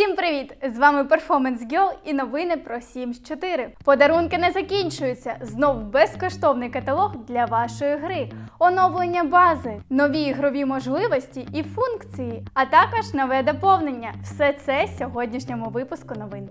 Всім привіт! З вами Performance Girl і новини про Sims 4. Подарунки не закінчуються. Знов безкоштовний каталог для вашої гри, оновлення бази, нові ігрові можливості і функції, а також нове доповнення. Все це сьогоднішньому випуску новин.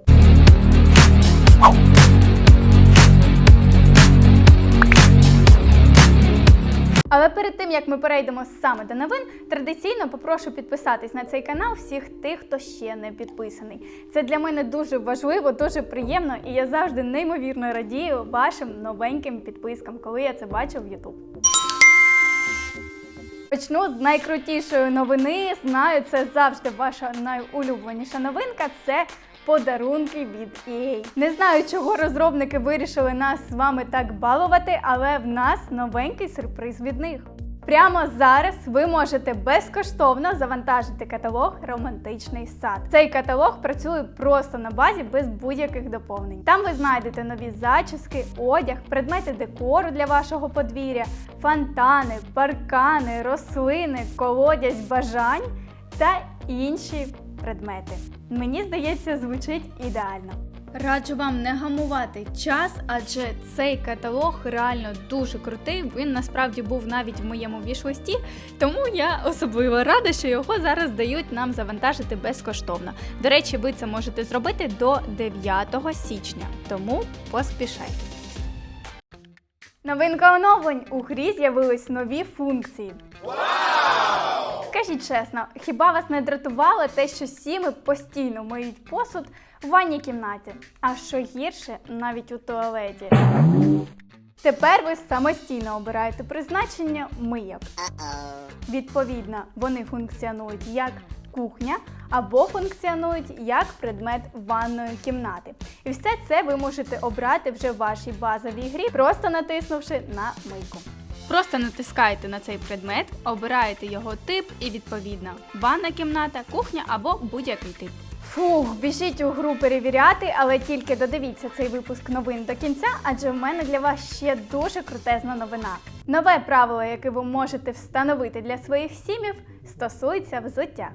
Але перед тим як ми перейдемо саме до новин, традиційно попрошу підписатись на цей канал всіх тих, хто ще не підписаний. Це для мене дуже важливо, дуже приємно, і я завжди неймовірно радію вашим новеньким підпискам, коли я це бачу в YouTube. Почну з найкрутішої новини. Знаю, це завжди ваша найулюбленіша новинка. Це подарунки від EA. Не знаю, чого розробники вирішили нас з вами так балувати, але в нас новенький сюрприз від них. Прямо зараз ви можете безкоштовно завантажити каталог Романтичний сад. Цей каталог працює просто на базі без будь-яких доповнень. Там ви знайдете нові зачіски, одяг, предмети декору для вашого подвір'я, фонтани, паркани, рослини, колодязь бажань та інші предмети. Мені здається, звучить ідеально. Раджу вам не гамувати час, адже цей каталог реально дуже крутий. Він насправді був навіть в моєму вішлисті, тому я особливо рада, що його зараз дають нам завантажити безкоштовно. До речі, ви це можете зробити до 9 січня, тому поспішайте. Новинка оновлень у грі з'явились нові функції. Скажіть чесно, хіба вас не дратувало те, що сіми постійно миють посуд в ванній кімнаті, а що гірше навіть у туалеті? Тепер ви самостійно обираєте призначення мийок. Відповідно, вони функціонують як кухня або функціонують як предмет ванної кімнати. І все це ви можете обрати вже в вашій базовій грі, просто натиснувши на мийку. Просто натискаєте на цей предмет, обираєте його тип і відповідно ванна кімната, кухня або будь-який тип. Фух, біжіть у гру перевіряти, але тільки додивіться цей випуск новин до кінця, адже в мене для вас ще дуже крутезна новина. Нове правило, яке ви можете встановити для своїх сімів, стосується взуття.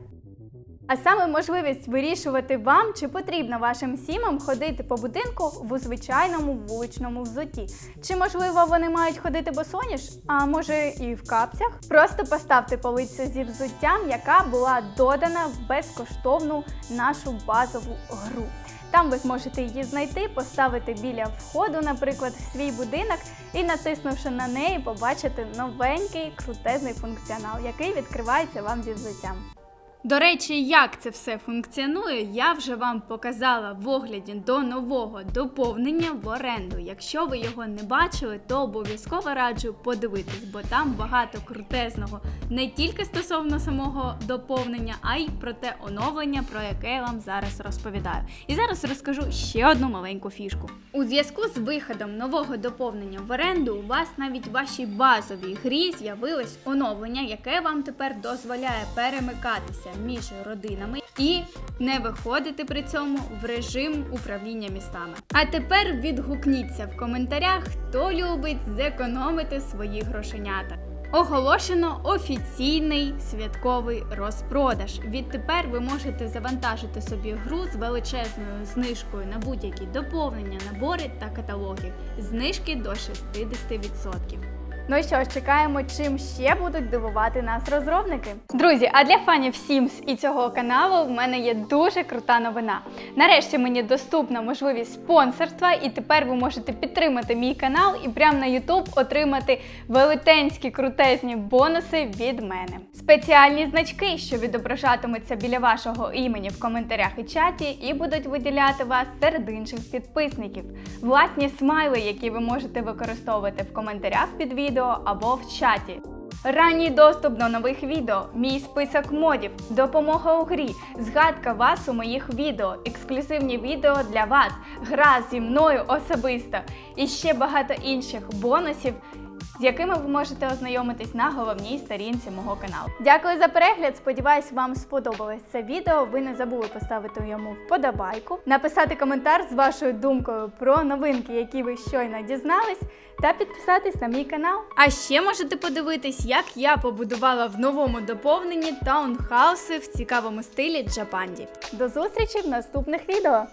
А саме можливість вирішувати вам, чи потрібно вашим сімам ходити по будинку в звичайному вуличному взутті. Чи можливо вони мають ходити босоніж, а може і в капцях? Просто поставте полицю зі взуттям, яка була додана в безкоштовну нашу базову гру. Там ви зможете її знайти, поставити біля входу, наприклад, в свій будинок, і натиснувши на неї, побачити новенький крутезний функціонал, який відкривається вам зі взуттям. До речі, як це все функціонує, я вже вам показала в огляді до нового доповнення в оренду. Якщо ви його не бачили, то обов'язково раджу подивитись, бо там багато крутезного не тільки стосовно самого доповнення, а й про те оновлення, про яке я вам зараз розповідаю. І зараз розкажу ще одну маленьку фішку. У зв'язку з виходом нового доповнення в оренду, у вас навіть в вашій базовій грі з'явилось оновлення, яке вам тепер дозволяє перемикатися між родинами і не виходити при цьому в режим управління містами. А тепер відгукніться в коментарях, хто любить зекономити свої грошенята. Оголошено офіційний святковий розпродаж. Відтепер ви можете завантажити собі гру з величезною знижкою на будь-які доповнення, набори та каталоги. Знижки до 60%. Ну що ж, чекаємо, чим ще будуть дивувати нас розробники. Друзі, а для фанів Sims і цього каналу в мене є дуже крута новина. Нарешті мені доступна можливість спонсорства, і тепер ви можете підтримати мій канал і прямо на YouTube отримати велетенські крутезні бонуси від мене. Спеціальні значки, що відображатимуться біля вашого імені в коментарях і чаті, і будуть виділяти вас серед інших підписників. Власні смайли, які ви можете використовувати в коментарях під відео або в чаті. Ранній доступ до нових відео, мій список модів, допомога у грі, згадка вас у моїх відео, ексклюзивні відео для вас, гра зі мною особисто і ще багато інших бонусів, з якими ви можете ознайомитись на головній сторінці мого каналу. Дякую за перегляд. Сподіваюсь, вам сподобалось це відео. Ви не забули поставити йому вподобайку, написати коментар з вашою думкою про новинки, які ви щойно дізнались, та підписатись на мій канал. А ще можете подивитись, як я побудувала в новому доповненні таунхауси в цікавому стилі Джапанді. До зустрічі в наступних відео!